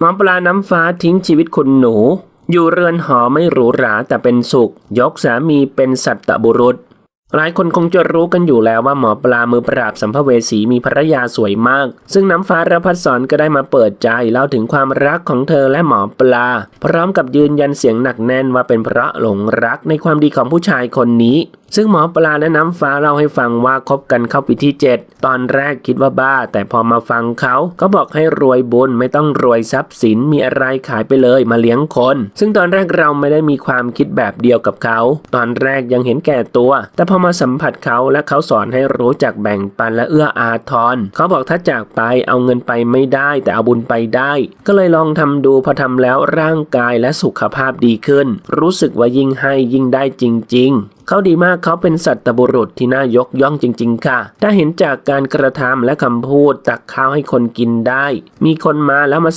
หมอปลาน้ำฟ้าทิ้งชีวิตคุณหนู อยู่เรือนหอไม่หรูหราแต่เป็นสุข ยกสามีเป็นสัตบุรุษ หลายคนคงจะรู้กันอยู่แล้วว่าหมอปลามือปราบสัมภเวสีมีภรรยาสวยมาก ซึ่งน้ำฟ้าระพัดสอนก็ได้มาเปิดใจเล่าถึงความรักของเธอและหมอปลา พร้อมกับยืนยันเสียงหนักแน่นว่าเป็นเพราะหลงรักในความดีของผู้ชายคนนี้ ซึ่งหมอปลาและน้ำฟ้าเล่าให้ฟังว่าคบกันเข้าปีที่ 7 ตอนแรกคิดว่าบ้า แต่พอมาฟังเขาก็บอกให้รวยบุญไม่ต้องรวยทรัพย์สินมีอะไรขายไปเลยมาเลี้ยงคน ซึ่งตอนแรกเราไม่ได้มีความคิดแบบเดียวกับเขา ตอนแรกยังเห็นแก่ตัว แต่พอมาสัมผัสเขาและเขาสอนให้รู้จักแบ่งปันและเอื้ออาทรเขาบอกถ้าจากไปเอาเงินไปไม่ได้แต่เอาบุญไปได้ ก็เลยลองทำดูพอทำแล้วร่างกายและสุขภาพดีขึ้น รู้สึกว่ายิ่งให้ยิ่งได้จริง ๆ เขาดีมากเขาเป็นสัตบุรุษที่น่ายกย่องจริง ๆ ค่ะ ถ้าเห็นจากการกระทำและคำพูดตักข้าวให้คนกินได้ มีคนมาแล้วมาใส่